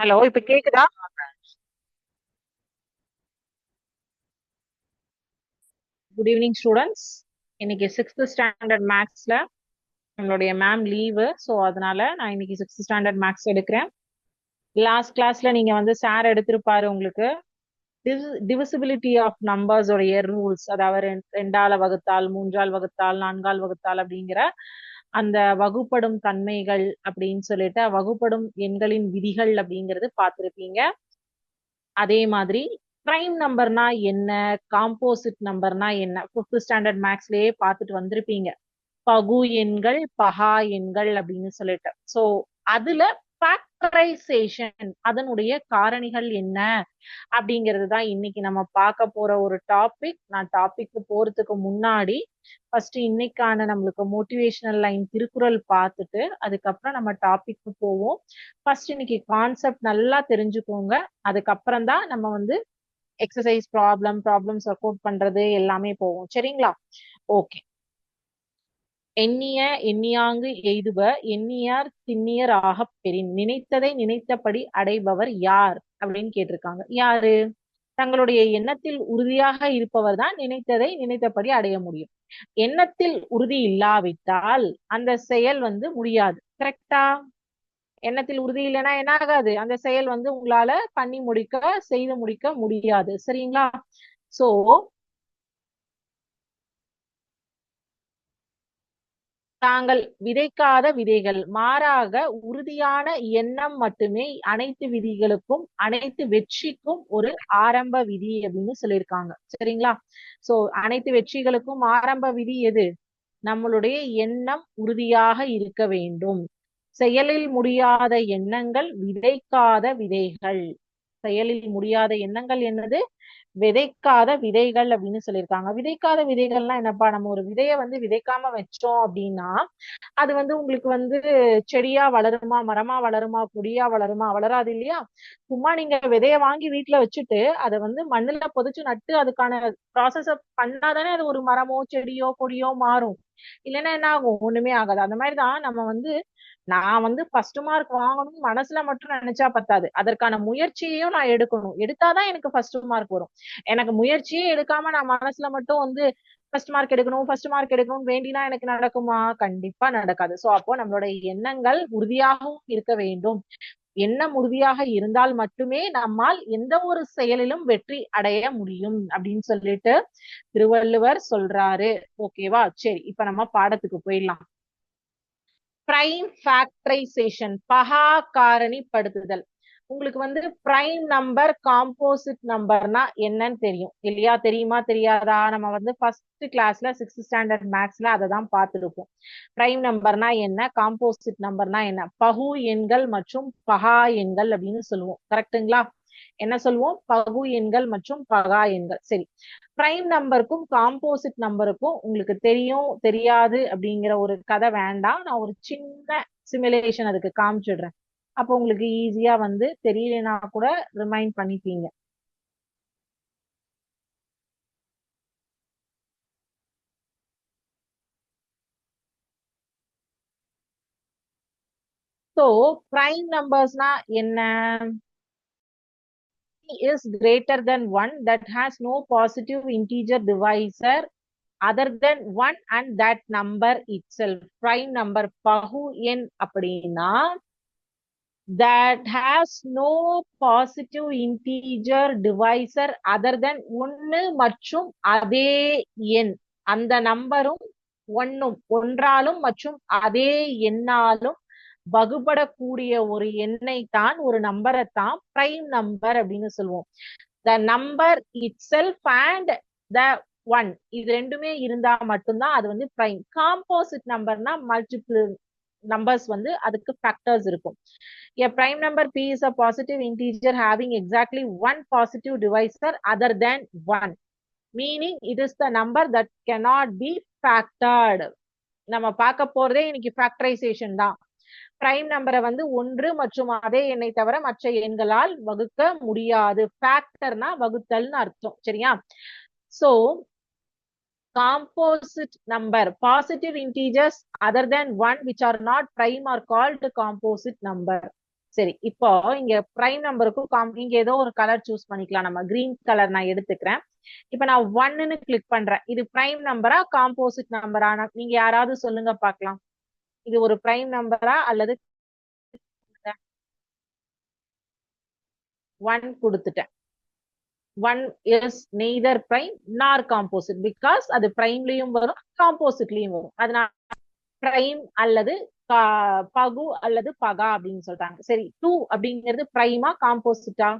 Hello இப்ப கேக்குதா? Good evening students இன்னைக்கு சிக்ஸ்த் ஸ்டாண்டர்ட் மேக்ஸ்ல நம்மளுடைய மேம் லீவு ஸோ அதனால நான் இன்னைக்கு சிக்ஸ்த் ஸ்டாண்டர்ட் மேக்ஸ் எடுக்கிறேன். லாஸ்ட் கிளாஸ்ல நீங்க வந்து சார் எடுத்திருப்பாரு உங்களுக்கு. டிவிசிபிலிட்டி ஆஃப் நம்பர்ஸ் உடைய ரூல்ஸ் அதாவது ரெண்- ரெண்டால வகுத்தால் மூன்றால் வகுத்தால் நான்கால் வகுத்தால் அப்படிங்கிற அந்த வகுப்படும் தன்மைகள் அப்படின்னு சொல்லிட்டு வகுப்படும் எண்களின் விதிகள் அப்படிங்கிறது பார்த்துருப்பீங்க. அதே மாதிரி பிரைம் நம்பர்னா என்ன காம்போசிட் நம்பர்னா என்ன ஃபிஃப்த் ஸ்டாண்டர்ட் மேக்ஸ்லயே பார்த்துட்டு வந்திருப்பீங்க. பகு எண்கள் பகா எண்கள் அப்படின்னு சொல்லிட்டு. சோ அதுல ஃபேக்டரைசேஷன் அதனுடைய காரணிகள் என்ன? அப்படிங்கிறது தான் இன்னைக்கு நம்ம பார்க்க போற ஒரு டாபிக் நான் டாபிக் போறதுக்கு முன்னாடி ஃபர்ஸ்ட் இன்னைக்கான நம்மளுக்கு மோட்டிவேஷனல் லைன் திருக்குறள் பார்த்துட்டு அதுக்கப்புறம் நம்ம டாபிக் போவோம். ஃபர்ஸ்ட் இன்னைக்கு கான்செப்ட் நல்லா தெரிஞ்சுக்கோங்க. அதுக்கப்புறம் தான் நம்ம வந்து exercise problem problems work out பண்றது எல்லாமே போவோம். சரிங்களா? ஓகே எண்ணிய எண்ணியாங்கு எய்துப எண்ணியார் திண்ணியர் ஆகப் பெறின். நினைத்ததை நினைத்தபடி அடைபவர் யார்? அப்படின்னு கேட்டிருக்காங்க. யாரு? தங்களுடைய எண்ணத்தில் உறுதியாக இருப்பவர் தான் நினைத்ததை நினைத்தபடி அடைய முடியும். எண்ணத்தில் உறுதி இல்லாவிட்டால் அந்த செயல் வந்து முடியாது. கரெக்டா எண்ணத்தில் உறுதி இல்லைன்னா என்ன ஆகாது அந்த செயல் வந்து உங்களால பண்ணி முடிக்க செய்து முடிக்க முடியாது. சரிங்களா? சோ தாங்கள் விதைக்காத விதைகள் மாறாக உறுதியான எண்ணம் மட்டுமே அனைத்து விதிகளுக்கும் அனைத்து வெற்றிக்கும் ஒரு ஆரம்ப விதி அப்படின்னு சொல்லியிருக்காங்க. சரிங்களா? சோ அனைத்து வெற்றிகளுக்கும் ஆரம்ப விதி எது? நம்மளுடைய எண்ணம் உறுதியாக இருக்க வேண்டும். செயலில் முடியாத எண்ணங்கள் விதைக்காத விதைகள். செயலில் முடியாத எண்ணங்கள் என்னது? விதைக்காத விதைகள் அப்படின்னு சொல்லியிருக்காங்க. விதைக்காத விதைகள்லாம் என்னப்பா? நம்ம ஒரு விதைய வந்து விதைக்காம வச்சோம் அப்படின்னா அது வந்து உங்களுக்கு வந்து செடியா வளருமா? மரமா வளருமா? கொடியா வளருமா? வளராது இல்லையா? சும்மா நீங்க விதைய வாங்கி வீட்டுல வச்சுட்டு அதை வந்து மண்ணுல புதைச்சு நட்டு அதுக்கான ப்ராசஸ பண்ணாதானே அது ஒரு மரமோ செடியோ கொடியோ மாறும். இல்லைன்னா என்ன ஆகும்? ஒண்ணுமே ஆகாது. அந்த மாதிரிதான் நம்ம வந்து நான் வந்து ஃபர்ஸ்ட் மார்க் வாங்கணும் மனசுல மட்டும் நினைச்சா பத்தாது. அதற்கான முயற்சியையும் நான் எடுக்கணும். எடுத்தாதான் எனக்கு ஃபர்ஸ்ட் மார்க் வரும். எனக்கு முயற்சியே எடுக்காம நான் மனசுல மட்டும் வந்து ஃபர்ஸ்ட் மார்க் எடுக்கணும் ஃபர்ஸ்ட் மார்க் எடுக்கணும் வேண்டினா எனக்கு நடக்குமா? கண்டிப்பா நடக்காது. சோ அப்போ நம்மளோட எண்ணங்கள் உறுதியாகவும் இருக்க வேண்டும். எண்ணம் உறுதியாக இருந்தால் மட்டுமே நம்மால் எந்த ஒரு செயலிலும் வெற்றி அடைய முடியும் அப்படின்னு சொல்லிட்டு திருவள்ளுவர் சொல்றாரு. ஓகேவா சரி இப்ப நம்ம பாடத்துக்கு போயிடலாம். பிரைம் ஃபேக்டரைசேஷன் பகா காரணிப்படுத்துதல் உங்களுக்கு வந்து பிரைம் நம்பர் காம்போசிட் நம்பர்னா என்னன்னு தெரியும். இல்லையா? தெரியுமா? தெரியாதா? நம்ம வந்து ஃபர்ஸ்ட் கிளாஸ்ல சிக்ஸ்த் ஸ்டாண்டர்ட் மேக்ஸ்ல அதை தான் பார்த்துருப்போம். பிரைம் நம்பர்னா என்ன? காம்போசிட் நம்பர்னா என்ன? பகு எண்கள் மற்றும் பகா எண்கள் அப்படின்னு சொல்லுவோம். கரெக்டுங்களா என்ன சொல்லுவோம் பகு எண்கள் மற்றும் பகா எண்கள். சரி. பிரைம் நம்பருக்கும் காம்போசிட் நம்பருக்கும் உங்களுக்கு தெரியும் தெரியாது அப்படிங்கிற ஒரு கதை வேண்டாம். நான் ஒரு சின்ன சிமுலேஷன் அதுக்கு காமிச்சிடுறேன். அப்போ உங்களுக்கு ஈஸியா வந்து தெரியலனா கூட ரிமைண்ட் பண்ணிப்பீங்க. ஸோ பிரைம் நம்பர்ஸ்னா என்ன? Is greater than 1 that has no positive integer divisor other than 1 and that number itself prime number pahu எண் அப்படின்னா that has no positive integer divisor other than 1 மற்றும் அதே எண் அந்த நம்பரும் ஒன்னும் ஒன்றாலும் மற்றும் அதே எண்ணாலும் வகுபடக்கூடிய ஒரு எண்ணை தான் ஒரு நம்பரை தான் பிரைம் நம்பர் அப்படின்னு சொல்லுவோம். The number itself and the one இது ரெண்டுமே இருந்தா மட்டும்தான் அது வந்து பிரைம் காம்போசிட் நம்பர்னா மல்டிபிள் நம்பர்ஸ் வந்து அதுக்கு ஃபேக்டர்ஸ் இருக்கும். A prime number p is a positive integer having exactly one positive divisor other than one meaning it is the number that cannot be factored நம்ம பார்க்க போறதே இன்னைக்கு ஃபேக்டரைசேஷன் தான். Prime நம்பரை வந்து ஒன்று மற்றும் அதே எண்ணை தவிர மற்ற எண்களால் வகுக்க முடியாது. ஃபேக்டர்னா வகுத்தல்னு அர்த்தம். சரியா? So composite number. Positive integers other than one which are not prime are called composite number. சரி இப்போ இங்க பிரைம் நம்பருக்கும் காம் இங்க ஏதோ ஒரு கலர் சூஸ் பண்ணிக்கலாம். நம்ம கிரீன் கலர் நான் எடுத்துக்கிறேன். இப்ப நான் ஒன்னுன்னு கிளிக் பண்றேன். இது பிரைம் நம்பரா காம்போசிட் நம்பரா நீங்க யாராவது சொல்லுங்க பாக்கலாம் இது ஒரு பிரைம் நம்பரா அல்லது ஒன் கொடுத்துட்டேன். One is neither prime nor composite because அது பிரைம்லயும் வரும் காம்போசிட்லயும் வரும். அதனால பிரைம் அல்லது பகு அல்லது பகா அப்படின்னு சொல்றாங்க. சரி டூ அப்படிங்கிறது பிரைமா காம்போசிட்டா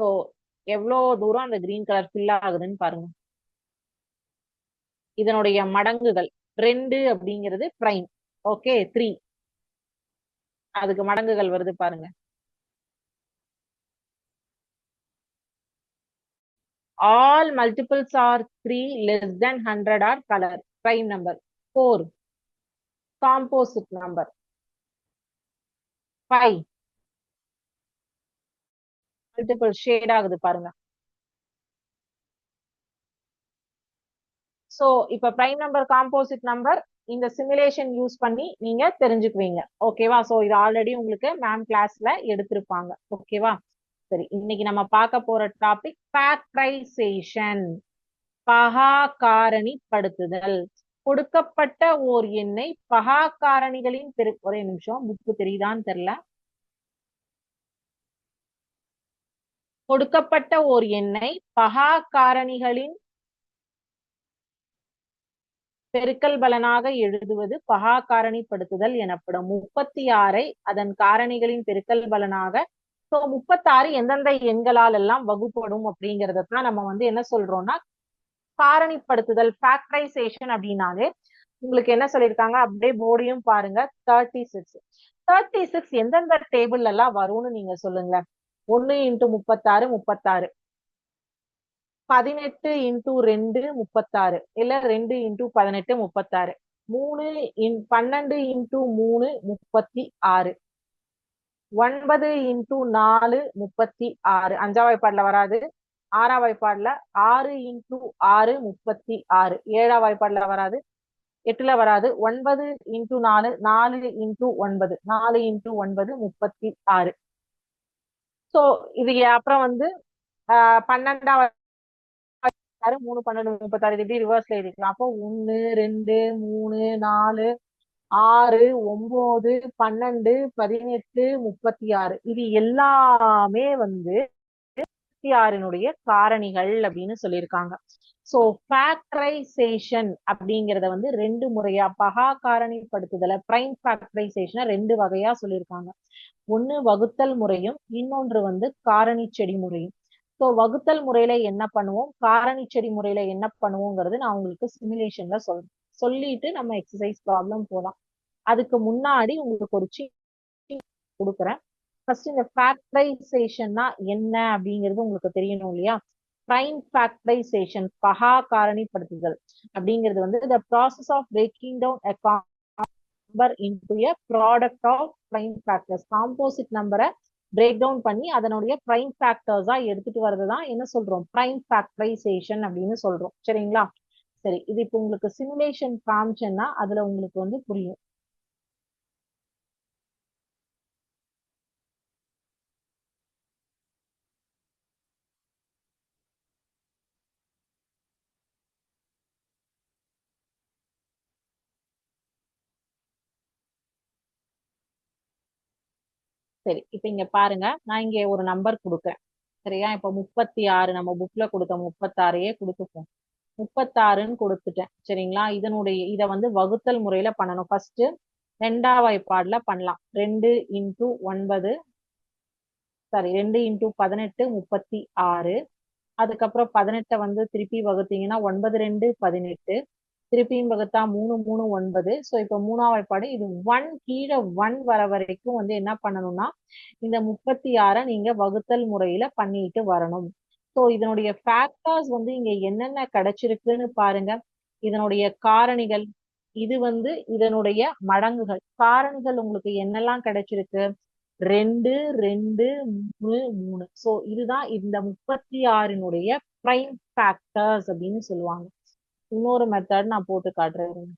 சோ எவ்வளோ தூரம் அந்த கிரீன் கலர் ஃபில் ஆகுதுன்னு பாருங்க. இதனுடைய மடங்குகள் ரெண்டு அப்படிங்கிறது பிரைம் ஓகே த்ரீ அதுக்கு மடங்குகள் வருது பாருங்க. All multiples are 3 less than 100 are color. Prime number. 4 composite number. 5 multiple shade ஆகுது பாருங்க. சோ இப்ப பிரைம் நம்பர் காம்போசிட் நம்பர் இந்த சிமுலேஷன் யூஸ் பண்ணி நீங்க தெரிஞ்சுக்குவீங்க. ஓகேவா சோ இது ஆல்ரெடி உங்களுக்கு மேம் கிளாஸ்ல எடுத்திருப்பாங்க. ஓகேவா சரி இன்னைக்கு நம்ம பார்க்க போற டாபிக் ஃபேக்டரைசேஷன் பகா காரணிப்படுத்துதல் கொடுக்கப்பட்ட ஓர் எண்ணை பகா காரணிகளின் பெரு ஒரே நிமிஷம் புக்கு தெரியுதான்னு தெரியல. கொடுக்கப்பட்ட ஓர் எண்ணை பகா காரணிகளின் பெருக்கல் பலனாக எழுதுவது பகா காரணிப்படுத்துதல் எனப்படும். முப்பத்தி ஆறை அதன் காரணிகளின் பெருக்கல் பலனாக சோ முப்பத்தாறு எந்தெந்த எண்களால் எல்லாம் வகுப்படும் அப்படிங்கறத தான் நம்ம வந்து என்ன சொல்றோம்னா காரணிப்படுத்துதல் ஃபேக்டரைசேஷன் அப்படின்னாலே உங்களுக்கு என்ன சொல்லியிருக்காங்க? அப்படியே போர்டையும் பாருங்க. தேர்ட்டி சிக்ஸ் தேர்ட்டி சிக்ஸ் எந்தெந்த டேபிள் எல்லாம் வரும்னு நீங்க சொல்லுங்க ஒன்னு இன்ட்டு முப்பத்தாறு முப்பத்தாறு. பதினெட்டு இன்ட்டு ரெண்டு முப்பத்தாறு. இல்ல ரெண்டு இன்டூ பதினெட்டு முப்பத்தாறு. மூணு இன் பன்னெண்டு இன்டூ மூணு முப்பத்தி ஆறு. ஒன்பது இன்டூ நாலு முப்பத்தி ஆறு. அஞ்சாம் வாய்ப்பாடுல வராது. ஆறாம் வாய்ப்பாடுல ஆறு இன்டூ ஆறு முப்பத்தி ஆறு. ஏழாம் வாய்ப்பாடுல வராது. எட்டுல வராது. ஒன்பது இன்டூ நாலு நாலு இன்டூ ஒன்பது. நாலு இன்ட்டு ஒன்பது முப்பத்தி ஆறு. சோ இது அப்புறம் வந்து ஆஹ் பன்னெண்டாம் மூணு பன்னெண்டு முப்பத்தாறு. இது எப்படி ரிவர்ஸ்ல எழுதிக்கலாம்? அப்போ ஒன்னு ரெண்டு மூணு நாலு ஆறு ஒன்பது பன்னெண்டு பதினெட்டு முப்பத்தி ஆறு இது எல்லாமே வந்து முப்பத்தி ஆறினுடைய காரணிகள் அப்படின்னு சொல்லியிருக்காங்க. சோ ஃபேக்டரைசேஷன் அப்படிங்கறத வந்து ரெண்டு முறையா பகா காரணிப்படுத்துதல பிரைம் ஃபேக்டரைசேஷனை ரெண்டு வகையா சொல்லியிருக்காங்க. ஒண்ணு வகுத்தல் முறையும் இன்னொன்று வந்து காரணி செடி முறையும். ஸோ வகுத்தல் முறையில என்ன பண்ணுவோம்? காரணி செடி முறையில என்ன பண்ணுவோங்கிறது நான் உங்களுக்கு சிமுலேஷன்ல சொல்றேன் சொல்லிட்டு நம்ம எக்ஸசைஸ் ப்ராப்ளம் போலாம். அதுக்கு முன்னாடி உங்களுக்கு ஒரு கொடுக்குறேன். ஃபர்ஸ்ட் இந்த ஃபேக்டரைசேஷன்னா என்ன அப்படிங்கிறது உங்களுக்கு தெரியணும் இல்லையா? பிரைம் ஃபேக்டரைசேஷன் பகா காரணிப்படுத்துதல் அப்படிங்கிறது வந்து the process of breaking down number into a product of prime factors composite நம்பரை பிரேக் டவுன் பண்ணி அதனுடைய பிரைம் ஃபேக்டர்ஸா எடுத்துட்டு வரதுதான் என்ன சொல்றோம்? பிரைம் ஃபேக்டரைசேஷன் அப்படின்னு சொல்றோம். சரிங்களா? சரி இது இப்போ உங்களுக்கு சிமுலேஷன் காமிச்சேன்னா அதுல உங்களுக்கு வந்து புரியும். சரி இப்ப இங்க பாருங்க. நான் இங்க ஒரு நம்பர் கொடுக்குறேன். சரியா? இப்ப முப்பத்தி ஆறு நம்ம புக்ல கொடுத்த முப்பத்தாறையே கொடுத்துப்போம் முப்பத்தாறுன்னு கொடுத்துட்டேன். சரிங்களா? இதனுடைய இதை வந்து வகுத்தல் முறையில பண்ணணும். ஃபர்ஸ்ட் ரெண்டாம் வாய்ப்பாடுல பண்ணலாம். ரெண்டு இன்டூ ஒன்பது சாரி ரெண்டு இன்டூ பதினெட்டு முப்பத்தி ஆறு. அதுக்கப்புறம் பதினெட்டை வந்து திருப்பி வகுத்தீங்கன்னா ஒன்பது ரெண்டு பதினெட்டு. திருப்பியும் வகுத்தா மூணு மூணு ஒன்பது. ஸோ இப்போ மூணாவது பாடு இது ஒன் கீழே ஒன் வர வரைக்கும் வந்து என்ன பண்ணணும்னா இந்த முப்பத்தி ஆறை நீங்க வகுத்தல் முறையில பண்ணிட்டு வரணும். ஸோ இதனுடைய ஃபேக்டர்ஸ் வந்து இங்க என்னென்ன கிடைச்சிருக்குன்னு பாருங்க. இதனுடைய காரணிகள் இது வந்து இதனுடைய மடங்குகள். காரணிகள் உங்களுக்கு என்னெல்லாம் கிடைச்சிருக்கு? ரெண்டு ரெண்டு மூணு மூணு. ஸோ இதுதான் இந்த முப்பத்தி ஆறினுடைய ப்ரைம் ஃபேக்டர்ஸ் அப்படின்னு சொல்லுவாங்க. இன்னொரு மெத்தட் நான் போட்டு காட்டுறேன்.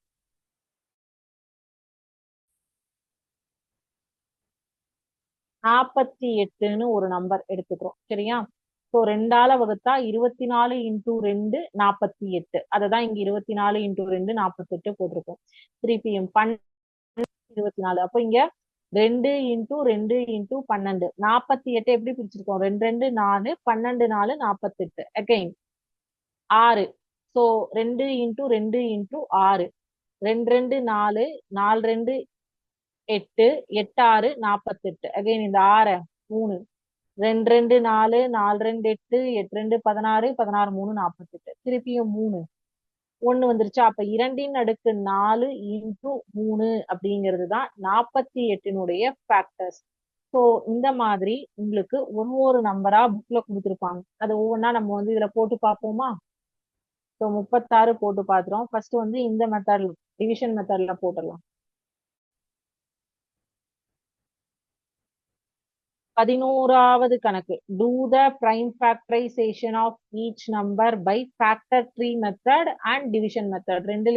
நாற்பத்தி எட்டுன்னு ஒரு நம்பர் எடுத்துக்கிறோம். சரியா? ஸோ ரெண்டால வகுத்தா இருபத்தி நாலு இன்டூ ரெண்டு நாற்பத்தி எட்டு. அதை தான் இங்க இருபத்தி நாலு இன்டூ ரெண்டு நாற்பத்தெட்டு போட்டிருக்கோம். த்ரீ பிஎம் பன் இருபத்தி நாலு. அப்போ இங்க ரெண்டு இன்டூ ரெண்டு இன்டூ பன்னெண்டு. நாற்பத்தி எட்டு எப்படி பிரிச்சிருக்கோம்? ரெண்டு ரெண்டு நாலு பன்னெண்டு நாலு நாற்பத்தெட்டு அகைன் ஆறு. ஸோ ரெண்டு இன்டூ ரெண்டு இன்டூ ஆறு. ரெண்டு ரெண்டு நாலு நாலு ரெண்டு எட்டு எட்டு ஆறு நாற்பத்தெட்டு அகைன் இந்த ஆறு மூணு. ரெண்டு ரெண்டு நாலு நாலு ரெண்டு எட்டு எட்டு ரெண்டு பதினாறு பதினாறு மூணு நாற்பத்தெட்டு திருப்பியும் மூணு. ஒன்று வந்துருச்சா? அப்போ இரண்டின் அடுக்கு நாலு இன்டூ மூணு அப்படிங்கிறது தான் நாற்பத்தி எட்டினுடைய ஃபேக்டர்ஸ் ஸோ இந்த மாதிரி உங்களுக்கு ஒரு ஒரு நம்பரா புக்ல கொடுத்துருப்பாங்க. அது ஒவ்வொன்றா நம்ம வந்து இதுல போட்டு பார்ப்போமா? ஸோ முப்பத்தாறு போட்டு பார்த்துறோம் ஃபர்ஸ்ட் வந்து இந்த மெத்தட்ல டிவிஷன் மெத்தட்ல போட்டுடலாம். பதினோராவது கணக்கு. Do the prime factorisation of each number by factor tree method and division method ரெண்டு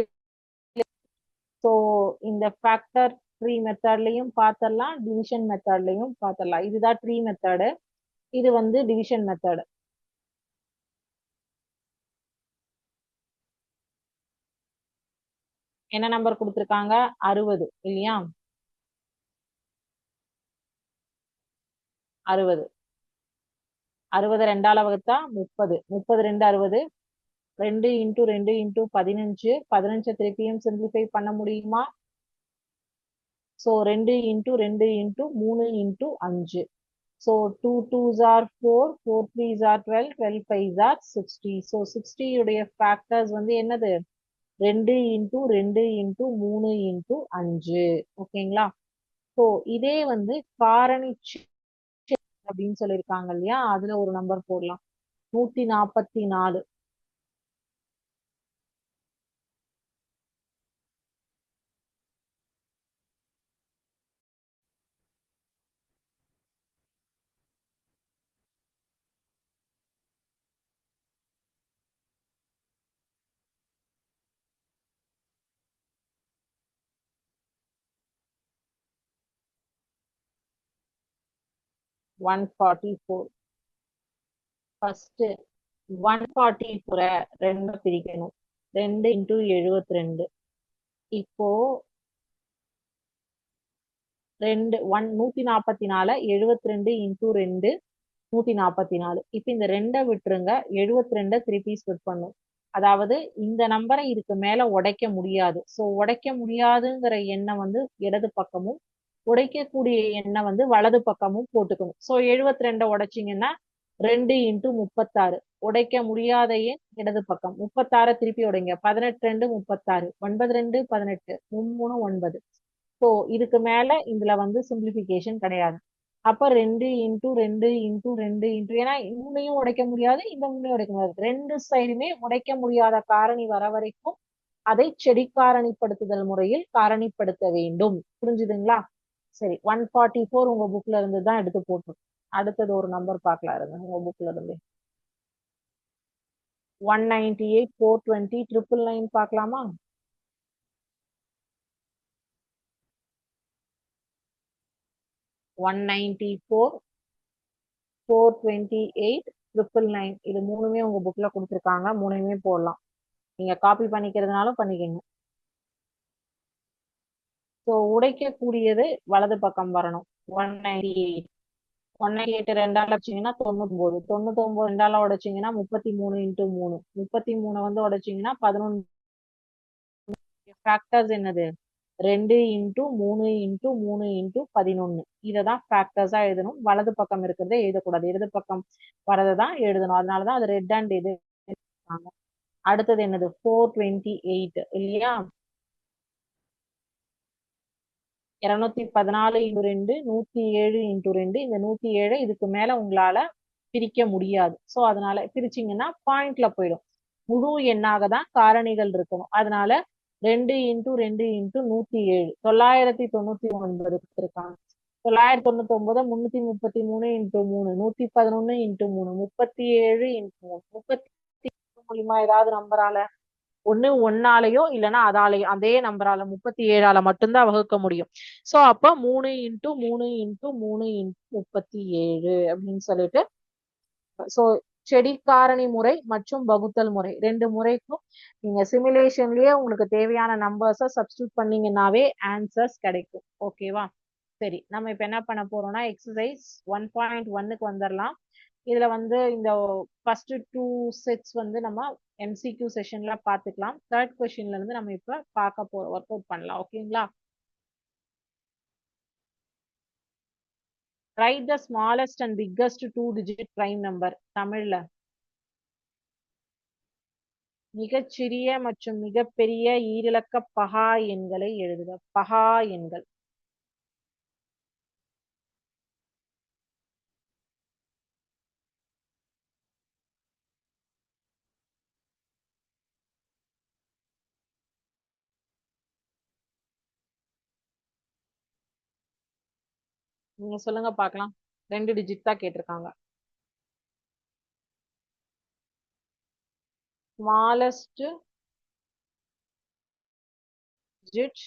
ஸோ இந்த ஃபேக்டர் ட்ரீ மெத்தட்லையும் பார்த்துடலாம் டிவிஷன் மெத்தட்லையும் பார்த்துடலாம் இதுதான் ட்ரீ மெத்தடு இது வந்து டிவிஷன் மெத்தடு என்ன நம்பர் கொடுத்துருக்காங்க? அறுபது இல்லையா? அறுபது. அறுபது ரெண்டால வகுத்தா முப்பது. முப்பது ரெண்டு அறுபது. ரெண்டு இன்டூ ரெண்டு இன்ட்டு பதினஞ்சு. பதினஞ்சை திருப்பியும் சிம்பிளிஃபை பண்ண முடியுமா? ஸோ ரெண்டு இன்ட்டு ரெண்டு இன்ட்டு மூணு இன்ட்டு அஞ்சு. So two two are four four three are twelve twelve five are sixty so சிக்ஸ்டியுடைய factors வந்து என்னது? ரெண்டு இன்டூ ரெண்டு இன்டூ மூணு இன்டூ அஞ்சு. ஓகேங்களா? ஸோ இதே வந்து காரணி அப்படின்னு சொல்லியிருக்காங்க இல்லையா? அதுல ஒரு நம்பர் போடலாம். நூத்தி நாற்பத்தி நாலு. One forty four first one forty ஃபோரை ரெண்டு பிரிக்கணும். ரெண்டு இன்டூ எழுபத்தி ரெண்டு இப்போ ரெண்டு ஒன் நூத்தி நாற்பத்தி நாலு எழுபத்தி ரெண்டு இன்டூ ரெண்டு நூத்தி நாற்பத்தி நாலு இப்போ இந்த ரெண்டை விட்டுருங்க எழுபத்தி ரெண்டை பீஸ் விட் பண்ணும். அதாவது இந்த நம்பரை இதுக்கு மேல உடைக்க முடியாது. ஸோ உடைக்க முடியாதுங்கிற எண்ணம் வந்து இடது பக்கமும் உடைக்கக்கூடிய எண்ணெய் வந்து வலது பக்கமும் போட்டுக்கணும். ஸோ எழுபத்தி ரெண்டை உடைச்சிங்கன்னா ரெண்டு இன்ட்டு முப்பத்தாறு. உடைக்க முடியாத எண் இடது பக்கம். முப்பத்தாறு திருப்பி உடைங்க. பதினெட்டு ரெண்டு முப்பத்தாறு. ஒன்பது ரெண்டு பதினெட்டு. மூணு ஒன்பது. ஸோ இதுக்கு மேல இதுல வந்து சிம்பிளிஃபிகேஷன் கிடையாது. அப்ப ரெண்டு இன்ட்டு ரெண்டு இன்டூ ரெண்டு இன்ட்டு ஏன்னா மூணையும் உடைக்க முடியாது இந்த மூணையும் உடைக்க முடியாது. ரெண்டு சைடுமே உடைக்க முடியாத காரணி வர வரைக்கும் அதை செடி காரணிப்படுத்துதல் முறையில் காரணிப்படுத்த வேண்டும். புரிஞ்சுதுங்களா? சரி ஒன் ஃபார்ட்டி ஃபோர் உங்க புக்ல இருந்து தான் எடுத்து போட்டிருக்கோம் அடுத்தது ஒரு நம்பர் பார்க்கலாம் இருங்க உங்க புக்ல இருந்து. One ninety eight four twenty triple nine பார்க்கலாமா one ninety four four twenty eight triple nine இது மூணுமே உங்க புக்ல கொடுத்துருக்காங்க மூணுமே போடலாம். நீங்க காப்பி பண்ணிக்கிறதுனாலும் பண்ணிக்கோங்க. ஸோ உடைக்கக்கூடியது வலது பக்கம் வரணும். One ninety eight one ninety eight ரெண்டால் வச்சிங்கன்னா தொண்ணூத்தொம்பது. தொண்ணூத்தொம்பது ரெண்டால உடைச்சிங்கன்னா முப்பத்தி மூணு இன்ட்டு மூணு. முப்பத்தி மூணு வந்து உடைச்சிங்கன்னா பதினொன்று. ஃபேக்டர்ஸ் என்னது? ரெண்டு இன்ட்டு மூணு இன்ட்டு மூணு இன்ட்டு பதினொன்று இதை தான் ஃபேக்டர்ஸாக எழுதணும். வலது பக்கம் இருக்கிறத எழுதக்கூடாது. இடது பக்கம் வரதை தான் எழுதணும். அதனால தான் அது ரெட் அண்ட் இது. அடுத்தது என்னது? ஃபோர் டுவெண்ட்டி எயிட் இல்லையா? இருநூத்தி பதினாலு இன்டு ரெண்டு நூத்தி ஏழு இன்டு ரெண்டு. இந்த நூத்தி ஏழு இதுக்கு மேல உங்களால பிரிக்க முடியாது. ஸோ அதனால பிரிச்சிங்கன்னா பாயிண்ட்ல போயிடும். முழு எண்ணாக தான் காரணிகள் இருக்கணும். அதனால ரெண்டு இன்டு ரெண்டு இன்டு நூத்தி ஏழு. தொள்ளாயிரத்தி தொண்ணூத்தி ஒன்பது இருக்காங்க தொள்ளாயிரத்தி தொண்ணூத்தி ஒன்பது முன்னூத்தி முப்பத்தி மூணு இன்ட்டு மூணு நூத்தி பதினொன்னு இன்ட்டு மூணு முப்பத்தி ஏழு இன்ட்டு மூணு. முப்பத்தி முடியுமா ஏதாவது நம்பரால ஒண்ணு ஒன்னாலேயோ இல்லைன்னா அதாலேயோ அதே நம்பரால முப்பத்தி ஏழால மட்டும்தான் வகுக்க முடியும். சோ அப்ப மூணு இன்ட்டு மூணு இன்ட்டு மூணு இன்ட்டு முப்பத்தி ஏழு அப்படின்னு சொல்லிட்டு சோ செடி காரணி முறை மற்றும் வகுத்தல் முறை ரெண்டு முறைக்கும் நீங்க சிமுலேஷன்லயே உங்களுக்கு தேவையான நம்பர்ஸை சப்ஸ்டியூட் பண்ணீங்கன்னாவே ஆன்சர்ஸ் கிடைக்கும். ஓகேவா சரி நம்ம இப்ப என்ன பண்ண போறோம்னா எக்ஸசைஸ் ஒன் பாயிண்ட் ஒன்னுக்கு வந்துடலாம் இதுல வந்து இந்த ஃபர்ஸ்ட் டூ செட்ஸ் வந்து நம்ம எம்சிக்யூ செஷன்ல பாத்துக்கலாம். தேர்ட் கொஸ்டின்ல இருந்து நம்ம இப்ப பார்க்க போறோம் ஒர்க் அவுட் பண்ணலாம். ஓகேங்களா right the smallest and biggest two digit prime number தமிழ்ல. மிகச்சிறிய மற்றும் மிகப்பெரிய ஈரிலக்க பகா எண்களை எழுதுக. பகா எண்கள். நீங்க சொல்லுங்க பார்க்கலாம் ரெண்டு டிஜிட் தான் கேட்டிருக்காங்க. ஸ்மாலஸ்ட் டிஜிட்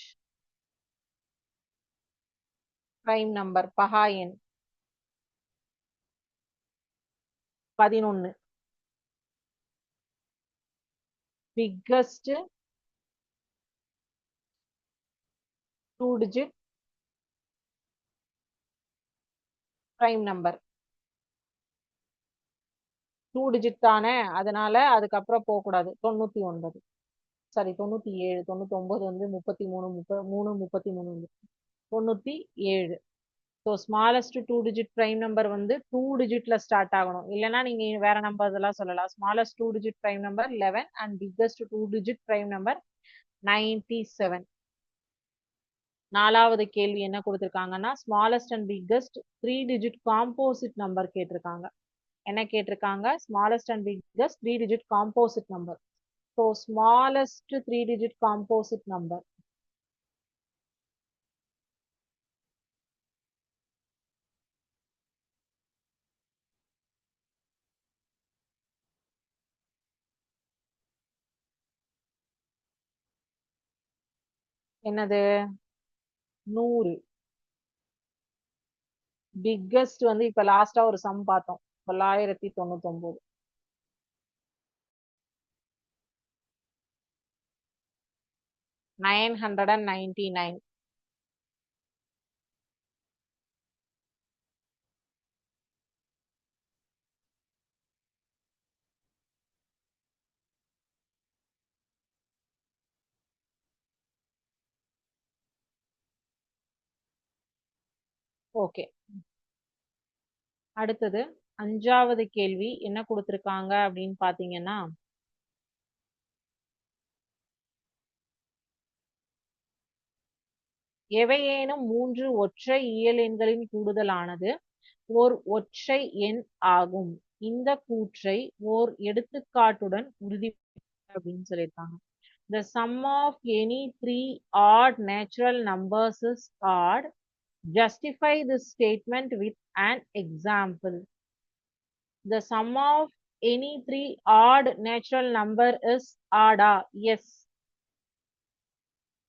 பிரைம் நம்பர் பகா எண். பதினொன்னு. Biggest two digit prime number two digit தானே? அதனால அதுக்கப்புறம் போகக்கூடாது. தொண்ணூத்தி ஒன்பது. சாரி தொண்ணூத்தி ஏழு தொண்ணூத்தி வந்து முப்பத்தி மூணு முப்ப மூணு முப்பத்தி மூணு வந்து. தொண்ணூத்தி ஏழு. So smallest two digit prime number வந்து டூ டிஜிட்ல ஸ்டார்ட் ஆகணும். இல்லைன்னா நீங்க வேற நம்பர் இதெல்லாம் சொல்லலாம். Smallest two digit prime number eleven and biggest two digit prime number ninety seven நாலாவது கேள்வி என்ன கொடுத்துருக்காங்கன்னா smallest and biggest three digit composite number கேட்டிருக்காங்க. என்ன கேட்டிருக்காங்க? Smallest and biggest three digit composite number so smallest three digit composite number என்னது? நூறு. Biggest வந்து இப்ப லாஸ்டா ஒரு சம் பார்த்தோம். தொள்ளாயிரத்தி தொண்ணூத்தி ஒன்பது nine hundred and ninety nine. Okay அடுத்தது அஞ்சாவது கேள்வி என்ன கொடுத்திருக்காங்க அப்படின்னு பாத்தீங்கன்னா எவையேனும் மூன்று ஒற்றை இயல் எண்களின் கூடுதலானது ஓர் ஒற்றை எண் ஆகும். இந்த கூற்றை ஓர் எடுத்துக்காட்டுடன் உறுதி அப்படின்னு சொல்லியிருக்காங்க. The sum of any three odd natural numbers is odd justify this statement with an example. The sum of any three odd natural number is odd ஆ? Yes.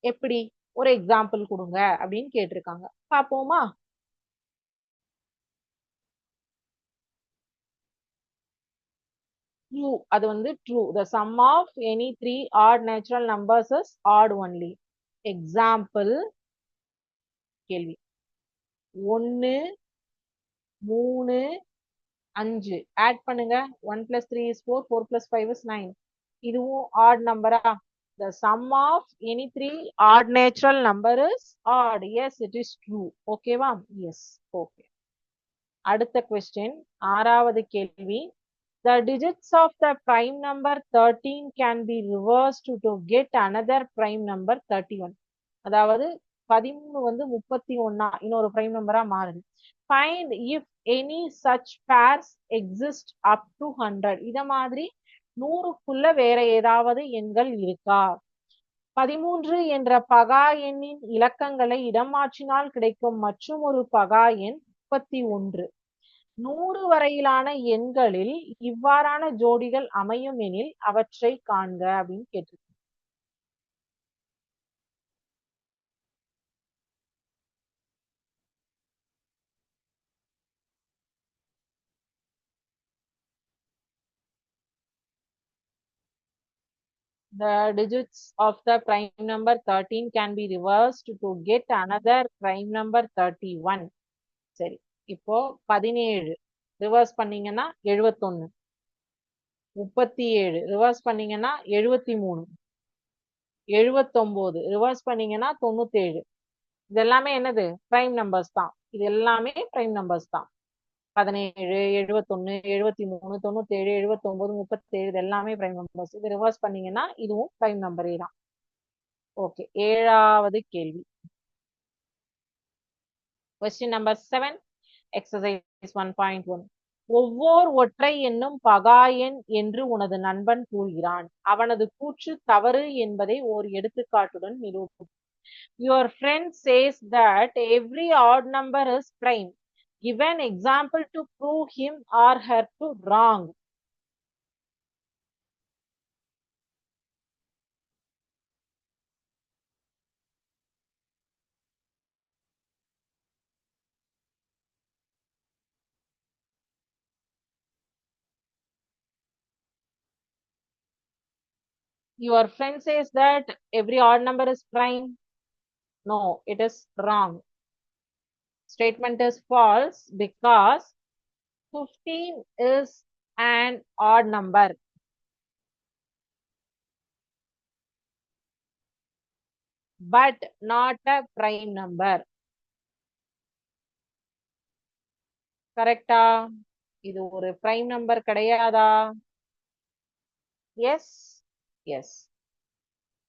எப்படி? ஒரு எக்ஸாம்பிள் கொடுங்க அப்படின்னு கேட்டிருக்காங்க. பாப்போமா ட்ரூ அது வந்து true the sum of any three odd natural numbers is odd only example கேள்வி. ஒன்னு மூணு அஞ்சு. ஆட் பண்ணுங்க. One plus three is four four plus five is nine இதுவும் ஆட் நம்பரா the sum of any three odd natural number is odd yes it is true ஓகேவா yes okay அடுத்த question ஆறாவது கேள்வி. The digits of the prime number 13 can be reversed to get another prime number 31. அதாவது பதிமூணு வந்து முப்பத்தி ஒன்னா இன்னொரு பிரைம் நம்பரா மாறுது. Find if any such pairs exist up to hundred இத மாதிரி நூறுக்குள்ள வேற ஏதாவது எண்கள் இருக்கா? பதிமூன்று என்ற பகா எண்ணின் இலக்கங்களை இடமாற்றினால் கிடைக்கும் மற்றும் ஒரு பகா எண் முப்பத்தி ஒன்று. நூறு வரையிலான எண்களில் இவ்வாறான ஜோடிகள் அமையும் எனில் அவற்றை காண்க அப்படின்னு கேட்டிருக்கு The digits of the prime number 13 can be reversed to get another prime number 31. சரி இப்போ பதினேழு. ரிவர்ஸ் பண்ணீங்கன்னா எழுவத்தொன்னு. முப்பத்தி ஏழு ரிவர்ஸ் பண்ணீங்கன்னா எழுவத்தி மூணு எழுவத்தொன்பது ரிவர்ஸ் பண்ணீங்கன்னா தொண்ணூத்தேழு. இது எல்லாமே என்னது? பிரைம் நம்பர்ஸ் தான். இது எல்லாமே பிரைம் நம்பர்ஸ் தான். பதினேழு எழுவத்தொன்னு எழுவத்தி மூணு தொண்ணூத்தேழு எழுபத்தொன்பது முப்பத்தேழு இது எல்லாமே பிரைம் நம்பர்ஸ் இது ரிவர்ஸ் பண்ணீங்கன்னா இதுவும் பிரைம் நம்பரே தான். ஓகே ஏழாவது கேள்வி. Question number seven exercise one point one ஒவ்வொரு ஒற்றை என்னும் பகா எண் என்று உனது நண்பன் கூறுகிறான். அவனது கூற்று தவறு என்பதை ஓர் எடுத்துக்காட்டுடன் நிரூபி your friend says that every odd number is prime Give an example to prove him or her to wrong. Your friend says that every odd number is prime. No, it is wrong. Statement is false because 15 is an odd number. But not a prime number. கரெக்டா இது ஒரு prime number கிடையாதா S S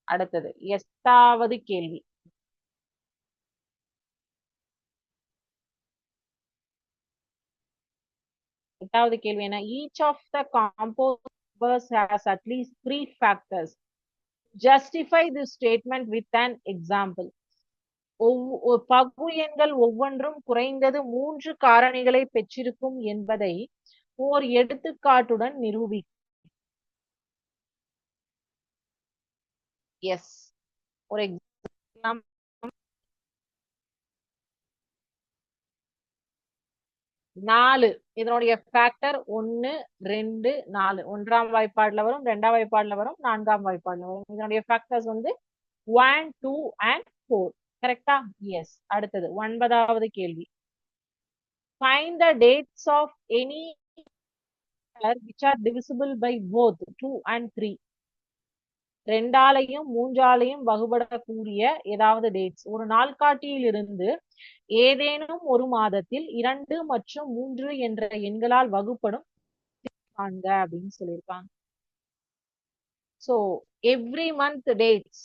அடுத்தது எட்டாவது கேள்வி எட்டாவது கேள்வி என்ன? Each of the compose has at least three factors justify the statement with an example பகு எண்கள் ஒவ்வொன்றும் குறைந்தது மூன்று காரணிகளை பெற்றிருக்கும் என்பதை ஓர் எடுத்துக்காட்டுடன் நிரூபி எஸ் ஒரு எக்ஸாம் நாலு. இதனுடைய ஃபேக்டர் ஒன்னு ரெண்டு நாலு. ஒன்றாம் வாய்ப்பாடுல வரும் ரெண்டாம் வாய்ப்பாடுல வரும் நான்காம் வாய்ப்பாடுல வரும். இதனுடைய ஃபேக்டர்ஸ் வந்து ஒன் டூ அண்ட் ஃபோர் கரெக்டா எஸ் அடுத்தது ஒன்பதாவது கேள்வி. Find the dates of any which are divisible by both 2 and 3 ரெண்டாலையும் மூன்றாலையும் வகுபடக்கூடிய ஏதாவது டேட்ஸ் ஒரு நாள்காட்டியில் இருந்து ஏதேனும் ஒரு மாதத்தில் இரண்டு மற்றும் மூன்று என்ற எண்களால் வகுப்படும் காண்க அப்படின்னு சொல்லியிருக்காங்க. So every month dates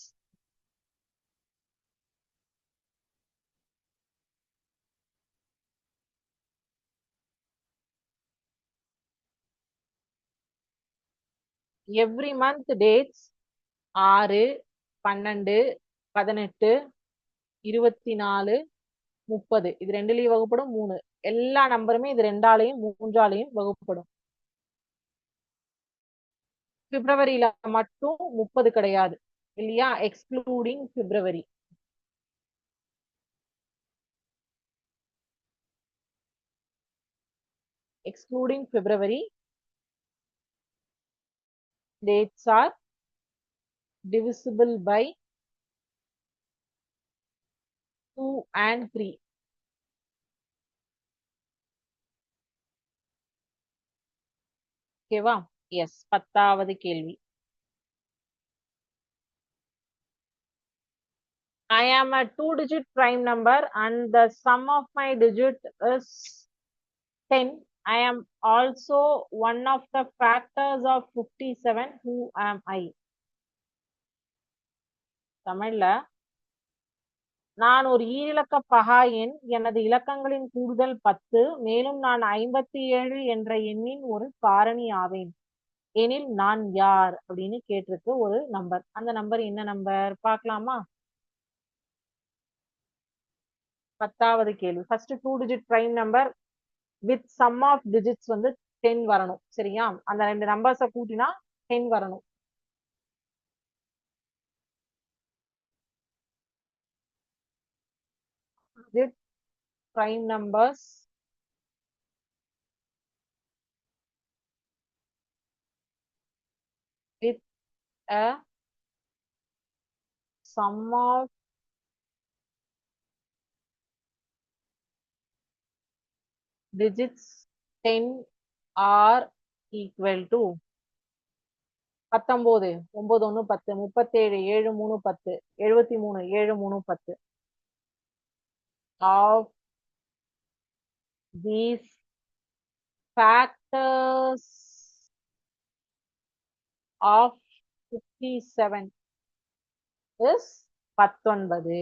every month dates ஆறு பன்னெண்டு பதினெட்டு இருபத்தி நாலு முப்பது. இது ரெண்டுலயும் வகுப்படும் மூணு. எல்லா நம்பருமே இது ரெண்டாலையும் மூன்றாலையும் வகுப்படும். பிப்ரவரியில மட்டும் முப்பது கிடையாது இல்லையா? Excluding February. Excluding February. Dates are divisible by 2 and 3. ஓகேவா எஸ் பத்தாவது கேள்வி I am a two digit prime number and the sum of my digit is 10. I am also one of the factors of 57. Who am I? தமிழ்ல நான் ஒரு ஈரிலக்க பகா எண் எனது இலக்கங்களின் கூடுதல் பத்து மேலும் நான் ஐம்பத்தி ஏழு என்ற எண்ணின் ஒரு காரணி ஆவேன். எனில் நான் யார்? அப்படின்னு கேட்டிருக்கு ஒரு நம்பர். அந்த நம்பர் என்ன நம்பர்? பார்க்கலாமா? பத்தாவது கேள்வி. First two digit prime number with sum of digits வந்து டென் வரணும். சரியா? அந்த ரெண்டு நம்பர்ஸை கூட்டினா டென் வரணும் with prime numbers. With a sum of digits 10 are equal to பத்தொன்பது ஒன்பது ஒண்ணு பத்து முப்பத்தேழு ஏழு மூணு பத்து எழுபத்தி மூணு ஏழு மூணு பத்து. Of these factors of 57 is பத்தொன்பது.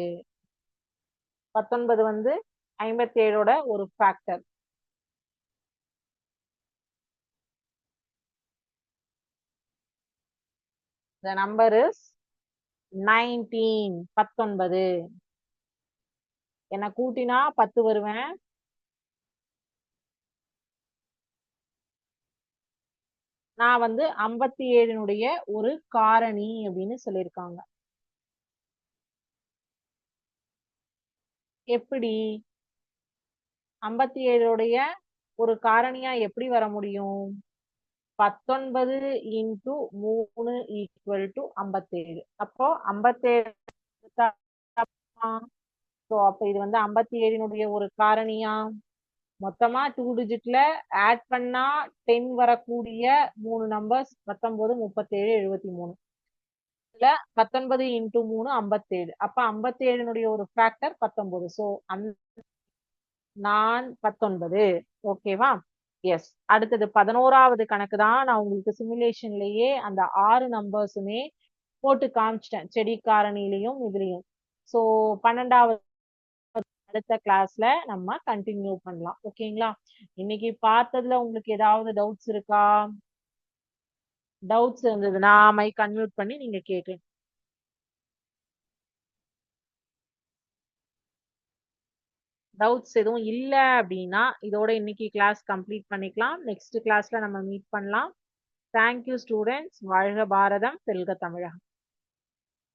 பத்தொன்பது வந்து ஐம்பத்தி ஏழோட ஒரு ஃபேக்டர் the number is 19 பத்தொன்பது. என்ன கூட்டினா பத்து வருவேன். நான் வந்து ஐம்பத்தி ஏழினுடைய ஒரு காரணி அப்படின்னு சொல்லியிருக்காங்க. எப்படி? ஐம்பத்தி ஏழுடைய ஒரு காரணியா எப்படி வர முடியும்? பத்தொன்பது இன்டு மூணு ஈக்குவல் டு ஐம்பத்தேழு. அப்போ ஐம்பத்தேழு ஸோ அப்போ இது வந்து ஐம்பத்தி ஏழினுடைய ஒரு காரணியா? மொத்தமா டூ டிஜிட்ல ஆட் பண்ணா டென் வரக்கூடிய மூணு நம்பர்ஸ் பத்தொன்பது முப்பத்தேழு எழுபத்தி மூணு இதுல பத்தொன்பது இன்டூ மூணு ஐம்பத்தேழு. அப்ப ஐம்பத்தேழுனுடைய ஒரு ஃபேக்டர் பத்தொன்பது. ஸோ அந்த நான் பத்தொன்பது. ஓகேவா எஸ் அடுத்தது பதினோராவது கணக்கு தான் நான் உங்களுக்கு சிமுலேஷன்லயே அந்த ஆறு நம்பர்ஸுமே போட்டு காமிச்சிட்டேன். செடி காரணிலையும் இதுலயும். ஸோ பன்னெண்டாவது அடுத்த கிளாஸ்ல நம்ம கண்டினியூ பண்ணலாம். ஓகேங்களா இன்னைக்கு பார்த்ததுல உங்களுக்கு ஏதாவது டவுட்ஸ் இருக்கா? டவுட்ஸ் இருந்ததுன்னா மைக் அன்மியூட் பண்ணி நீங்க கேட்கலாம் டவுட்ஸ் எதுவும் இல்லை அப்படின்னா இதோட இன்னைக்கு கிளாஸ் கம்ப்ளீட் பண்ணிக்கலாம். நெக்ஸ்ட் கிளாஸ்ல நம்ம மீட் பண்ணலாம். தேங்க்யூ ஸ்டூடெண்ட்ஸ் வாழ்க பாரதம். செல்க தமிழகம்.